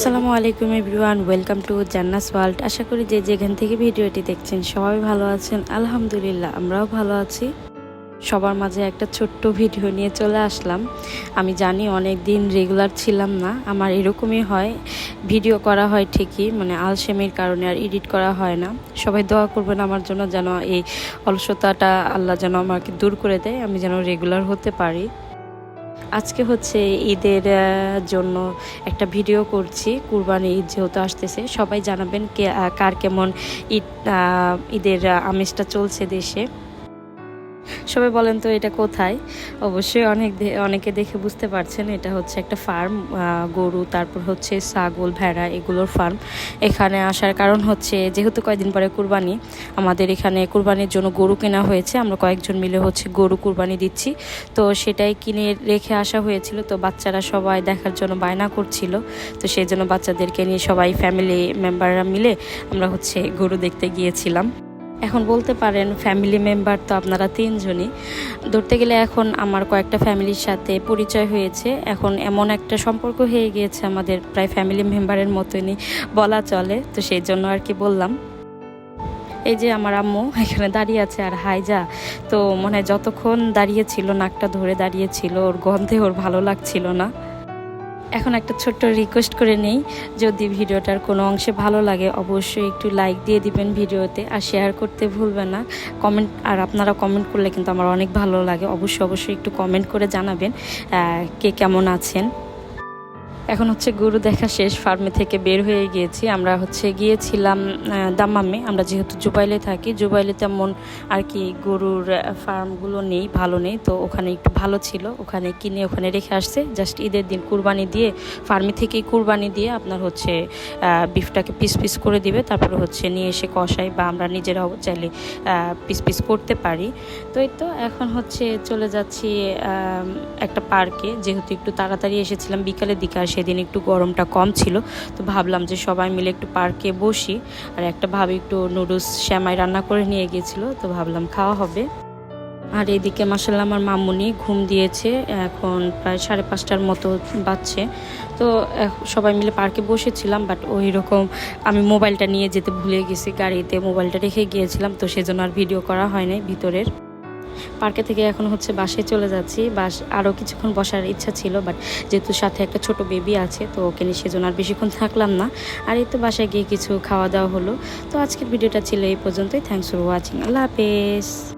আসসালামু আলাইকুম everyone, welcome to Jannas world. আশা করি যে যেখান থেকে ভিডিওটি দেখছেন সবাই ভালো আছেন। আলহামদুলিল্লাহ, আমরাও ভালো আছি। সবার মাঝে একটা ছোট্ট ভিডিও নিয়ে চলে আসলাম। আমি জানি অনেক দিন রেগুলার ছিলাম না, আমার এরকমই হয়। ভিডিও করা হয় ঠিকই মানে আলসেমির কারণে আর এডিট করা হয় না। সবাই দোয়া করবেন আমার জন্য যেন এই অলসতাটা আল্লাহ যেন আমাকে দূর করে দেয়, আমি যেন রেগুলার হতে পারি। আজকে হচ্ছে ঈদের জন্য একটা ভিডিও করছি। কুরবানি ঈদ যেহেতু আসতেছে, সবাই জানাবেন কে কার কেমন ঈদ ঈদের আমেজটা চলছে দেশে। সবাই বলেন তো এটা কোথায়? অবশ্যই অনেক অনেকে দেখে বুঝতে পারছেন, এটা হচ্ছে একটা ফার্ম গরু, তারপর হচ্ছে ছাগল, ভেড়া, এগুলোর ফার্ম। এখানে আসার কারণ হচ্ছে যেহেতু কয়েকদিন পরে কুরবানি, আমাদের এখানে কুরবানির জন্য গরু কেনা হয়েছে, আমরা কয়েকজন মিলে হচ্ছে গরু কুরবানি দিচ্ছি। তো সেটাই কিনে রেখে আসা হয়েছিল, তো বাচ্চারা সবাই দেখার জন্য বায়না করছিল। তো সেই জন্য বাচ্চাদেরকে নিয়ে সবাই ফ্যামিলি মেম্বাররা মিলে আমরা হচ্ছে গরু দেখতে গিয়েছিলাম। এখন বলতে পারেন ফ্যামিলি মেম্বার তো আপনারা তিনজনই। ধরতে গেলে এখন আমার কয়েকটা ফ্যামিলির সাথে পরিচয় হয়েছে। এখন এমন একটা সম্পর্ক হয়ে গিয়েছে আমাদের প্রায় ফ্যামিলি মেম্বারের মতনই বলা চলে। তো সেই জন্য আর কি বললাম। এই যে আমার আম্মু এখানে দাঁড়িয়ে আছে আর হাইজা তো মনে হয় যতক্ষণ দাঁড়িয়ে ছিল, নাকটা ধরে দাঁড়িয়ে ছিল, ওর গন্ধে ওর ভালো লাগছিল না। এখন একটা ছোট্ট রিকোয়েস্ট করে নেই। যদি ভিডিওটার কোনো অংশে ভালো লাগে, অবশ্যই একটু লাইক দিয়ে দিবেন ভিডিওতে আর শেয়ার করতে ভুলবেন না। কমেন্ট আর আপনারা কমেন্ট করলে কিন্তু আমার অনেক ভালো লাগে। অবশ্যই অবশ্যই একটু কমেন্ট করে জানাবেন কে কেমন আছেন। এখন হচ্ছে গরু দেখা শেষ ফার্মে থেকে বের হয়ে গিয়েছি। আমরা হচ্ছে গিয়েছিলাম আহ, দাম্মামে। আমরা যেহেতু জুবাইলে থাকি জুবাইলে তেমন আর কি গরুর ফার্মগুলো নেই ভালো নেই। তো ওখানে একটু ভালো ছিল। ওখানে কিনে ওখানে রেখে আসছে। জাস্ট ঈদের দিন কুরবানি দিয়ে ফার্মে থেকেই কুরবানি দিয়ে আপনার হচ্ছে বিফটাকে পিস পিস করে দিবে। তারপরে হচ্ছে নিয়ে এসে কষাই বা আমরা নিজেরাও চাইলে পিস পিস করতে পারি। তো এই তো এখন হচ্ছে চলে যাচ্ছি একটা পার্কে যেহেতু একটু তাড়াতাড়ি এসেছিলাম বিকালের দিকে সেদিন একটু গরমটা কম ছিল, তো ভাবলাম যে সবাই মিলে একটু পার্কে বসি। আর একটা ভাবে একটু নুডলস শ্যামাই রান্না করে নিয়ে গিয়েছিল, তো ভাবলাম খাওয়া হবে। আর এদিকে মাসাল্লাহ আমার মামুনি ঘুম দিয়েছে, এখন প্রায় সাড়ে পাঁচটার মতো বাজছে। তো সবাই মিলে পার্কে বসেছিলাম, বাট ওই রকম আমি মোবাইলটা নিয়ে যেতে ভুলে গেছি, গাড়িতে মোবাইলটা রেখে গিয়েছিলাম, তো সেজন্য আর ভিডিও করা হয় নাই ভিতরের। পার্কে থেকে এখন হচ্ছে বাসায় চলে যাচ্ছি। বাস আরও কিছুক্ষণ বসার ইচ্ছা ছিল বাট যেহেতু সাথে একটা ছোট বেবি আছে, তো ওকে নিয়ে সেজন্য আর বেশিক্ষণ থাকলাম না। আর এই তো বাসায় গিয়ে কিছু খাওয়া দাওয়া হলো। তো আজকের ভিডিওটা ছিল এই পর্যন্তই। থ্যাংকস ফর ওয়াচিং আল্লাহ হাফেজ।